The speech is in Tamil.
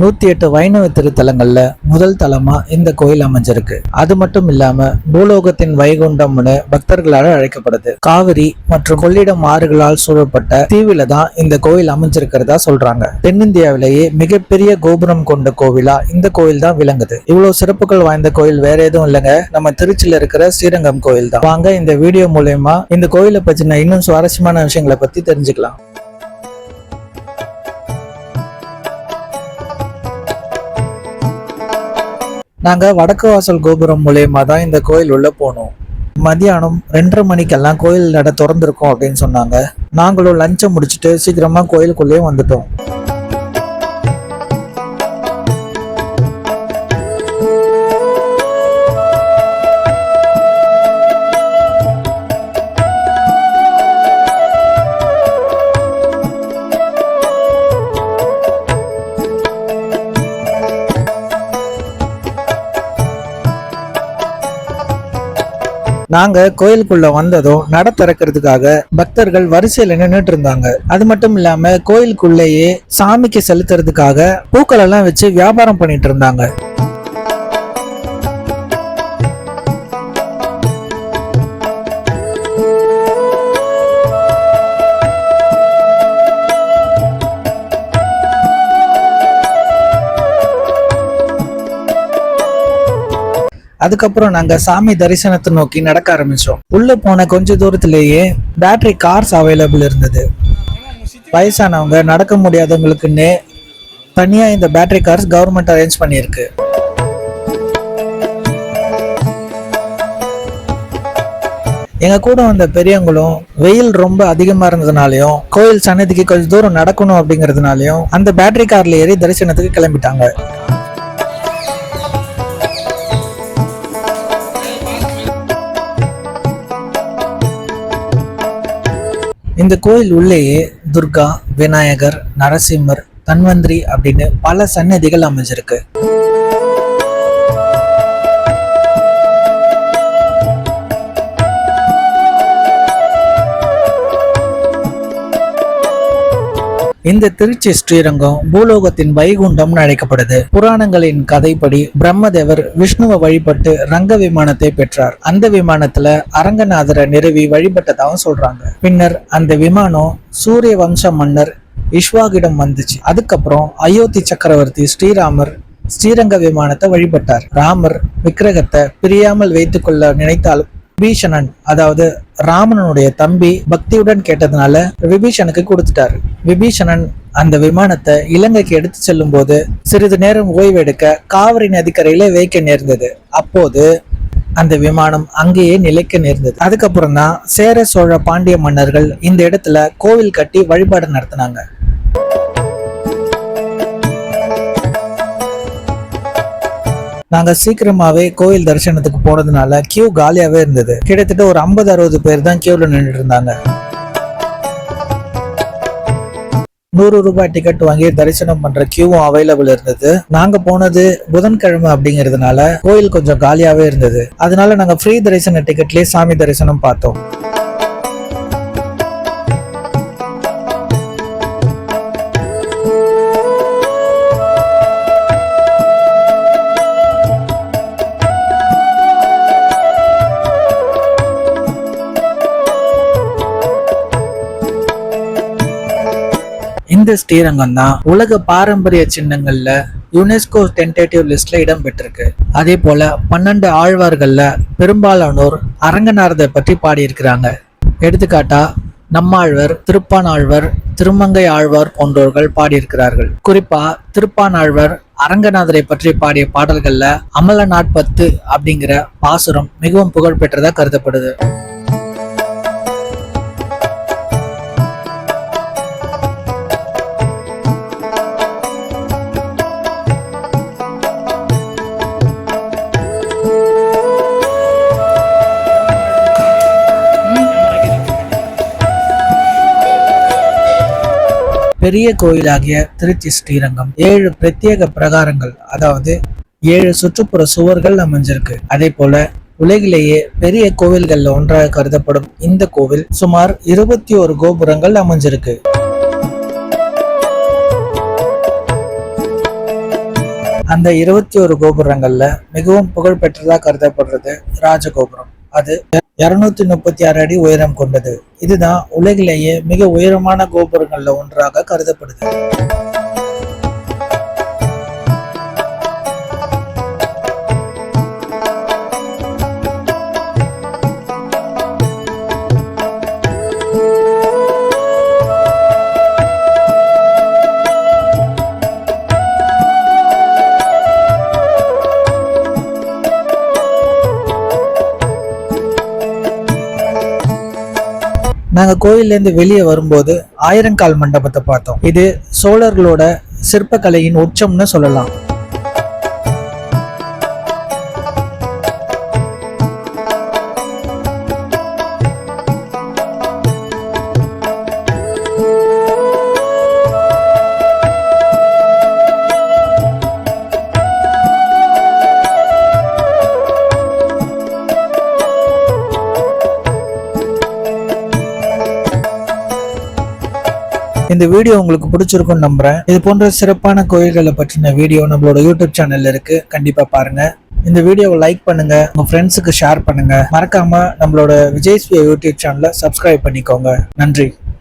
நூத்தி எட்டு வைணவ திருத்தலங்கள்ல முதல் தலமா இந்த கோயில் அமைஞ்சிருக்கு. அது மட்டும் இல்லாம பூலோகத்தின் வைகுண்டம்னு பக்தர்களால் அழைக்கப்படுது. காவிரி மற்றும் கொள்ளிடம் ஆறுகளால் சூழப்பட்ட தீவில தான் இந்த கோயில் அமைஞ்சிருக்கிறதா சொல்றாங்க. தென்னிந்தியாவிலேயே மிகப்பெரிய கோபுரம் கொண்ட கோவிலா இந்த கோயில் தான் விளங்குது. இவ்வளவு சிறப்புகள் வாய்ந்த கோயில் வேற எதுவும் இல்லைங்க. நம்ம திருச்சியில இருக்கிற ஸ்ரீரங்கம் கோயில் தான் வாங்க இந்த வீடியோ மூலயமா இந்த கோயிலை பத்தின இன்னும் சுவாரஸ்யமான விஷயங்களை பத்தி தெரிஞ்சுக்கலாம். நாங்கள் வடக்கு வாசல் கோபுரம் மூலயமா தான் இந்த கோயில் உள்ளே போனோம். மதியானம் ரெண்டரை மணிக்கெல்லாம் கோயில் நட திறந்துருக்கோம் அப்படின்னு சொன்னாங்க. நாங்களும் லஞ்சை முடிச்சுட்டு சீக்கிரமாக கோயிலுக்குள்ளேயே வந்துட்டோம். நாங்க கோயிலுக்குள்ள வந்ததும் நட திறக்கிறதுக்காக பக்தர்கள் வரிசையில நின்றுட்டு இருந்தாங்க அது மட்டும் இல்லாம கோயிலுக்குள்ளேயே சாமிக்கு செலுத்துறதுக்காக பூக்கள் எல்லாம் வச்சு வியாபாரம் பண்ணிட்டு இருந்தாங்க அதுக்கப்புறம் நாங்க சாமி தரிசனத்தை நோக்கி நடக்க ஆரம்பிச்சோம். உள்ள போன கொஞ்ச தூரத்திலேயே பேட்டரி கார்ஸ் அவைலபிள் இருந்தது. வயசானவங்க நடக்க முடியாதவங்களுக்குன்னு தனியா இந்த பேட்டரி கார்ஸ் கவர்மெண்ட் அரேஞ்ச் பண்ணியிருக்கு. எங்க கூட வந்த பெரியவங்களும் வெயில் ரொம்ப அதிகமா இருந்ததுனாலயும் கோயில் சன்னதிக்கு கொஞ்சம் தூரம் நடக்கணும் அப்படிங்கறதுனாலயும் அந்த பேட்டரி கார்ல ஏறி தரிசனத்துக்கு கிளம்பிட்டாங்க. இந்த கோயில் உள்ளேயே துர்கா விநாயகர் நரசிம்மர் தன்வந்திரி அப்படின்னு பல சன்னதிகள் அமைஞ்சிருக்கு. இந்த திருச்சி ஸ்ரீரங்கம் பூலோகத்தின் வைகுண்டம்னு அழைக்கப்படுது. புராணங்களின் கதைப்படி பிரம்மதேவர் விஷ்ணுவை வழிபட்டு ரங்க விமானத்தை பெற்றார். அந்த விமானத்துல அரங்கநாதரை நிறுவி வழிபட்டதாகவும் சொல்றாங்க. பின்னர் அந்த விமானம் சூரிய வம்ச மன்னர் இஷ்வாகிடம் வந்துச்சு. அதுக்கப்புறம் அயோத்தி சக்கரவர்த்தி ஸ்ரீராமர் ஸ்ரீரங்க விமானத்தை வழிபட்டார். ராமர் விக்கிரகத்தை பிரியாமல் வைத்துக்கொள்ள நினைத்தாலும் விபீஷணன் அதாவது ராமனனுடைய தம்பி பக்தியுடன் கேட்டதுனால விபீஷனுக்கு கொடுத்துட்டாரு. விபீஷணன் அந்த விமானத்தை இலங்கைக்கு எடுத்து செல்லும் போது சிறிது நேரம் ஓய்வெடுக்க காவிரி நதிக்கரையில வைக்க நேர்ந்தது. அப்போது அந்த விமானம் அங்கேயே நிலைக்க நேர்ந்தது. அதுக்கப்புறம் தான் சேர சோழ பாண்டிய மன்னர்கள் இந்த இடத்துல கோவில் கட்டி வழிபாடு நடத்தினாங்க. நாங்க சீக்கிரமாவே கோயில் தரிசனத்துக்கு போனதுனால கியூ காலியாவே இருந்தது. கிட்டத்தட்ட ஒரு ஐம்பது அறுபது பேர் தான் கியூல நின்றுட்டு இருந்தாங்க. நூறு ரூபாய் டிக்கெட் வாங்கி தரிசனம் பண்ற கியூவும் அவைலபிள் இருந்தது. நாங்க போனது புதன்கிழமை அப்படிங்கிறதுனால கோயில் கொஞ்சம் காலியாவே இருந்தது. அதனால நாங்க ஃப்ரீ தரிசன டிக்கெட்லயே சாமி தரிசனம் பார்த்தோம். இந்த ஸ்ரீரங்கம் தான் உலக பாரம்பரிய சின்னங்கள்ல யுனெஸ்கோ டென்டேட்டிவ் லிஸ்ட்ல இடம் பெற்றிருக்கு அதே போல பன்னெண்டு ஆழ்வார்கள்ல பெரும்பாலானோர் அரங்கநாதரை பற்றி பாடியிருக்கிறாங்க. எடுத்துக்காட்டா நம்மாழ்வர் திருப்பானாழ்வர் திருமங்கை ஆழ்வார் போன்றோர்கள் பாடியிருக்கிறார்கள். குறிப்பா திருப்பானாழ்வர் அரங்கநாதரை பற்றி பாடிய பாடல்கள்ல அமல நாட்பத்து அப்படிங்கிற பாசுரம் மிகவும் புகழ்பெற்றதா கருதப்படுது. பெரிய கோயிலாகிய திருச்சி ஸ்ரீரங்கம் ஏழு பிரத்யேக பிரகாரங்கள் அதாவது ஏழு சுற்றுப்புற சுவர்கள் அமைஞ்சிருக்கு. அதே போல உலகிலேயே பெரிய கோவில்கள்ல ஒன்றாக கருதப்படும் இந்த கோவில் சுமார் இருபத்தி ஒரு கோபுரங்கள் அமைஞ்சிருக்கு. அந்த இருபத்தி ஒரு கோபுரங்கள்ல மிகவும் புகழ்பெற்றதா கருதப்படுறது ராஜகோபுரம். அது இருநூத்தி முப்பத்தி ஆறு அடி உயரம் கொண்டது. இதுதான் உலகிலேயே மிக உயரமான கோபுரங்கள்ல ஒன்றாக கருதப்படுது நாங்கள் கோயிலேருந்து வெளியே வரும்போது ஆயிரங்கால் மண்டபத்தை பார்த்தோம். இது சோழர்களோட சிற்பக்கலையின் உச்சம்னு சொல்லலாம். இந்த வீடியோ உங்களுக்கு பிடிச்சிருக்கும்னு நம்புறேன். இது போன்ற சிறப்பான கோயில்களை பற்றின வீடியோ நம்மளோட யூடியூப் சேனல்ல இருக்கு. கண்டிப்பா பாருங்க. இந்த வீடியோவை லைக் பண்ணுங்க. உங்க ஃப்ரெண்ட்ஸுக்கு ஷேர் பண்ணுங்க. மறக்காம நம்மளோட விஜய் யூடியூப் சேனலை சப்ஸ்கிரைப் பண்ணிக்கோங்க. நன்றி.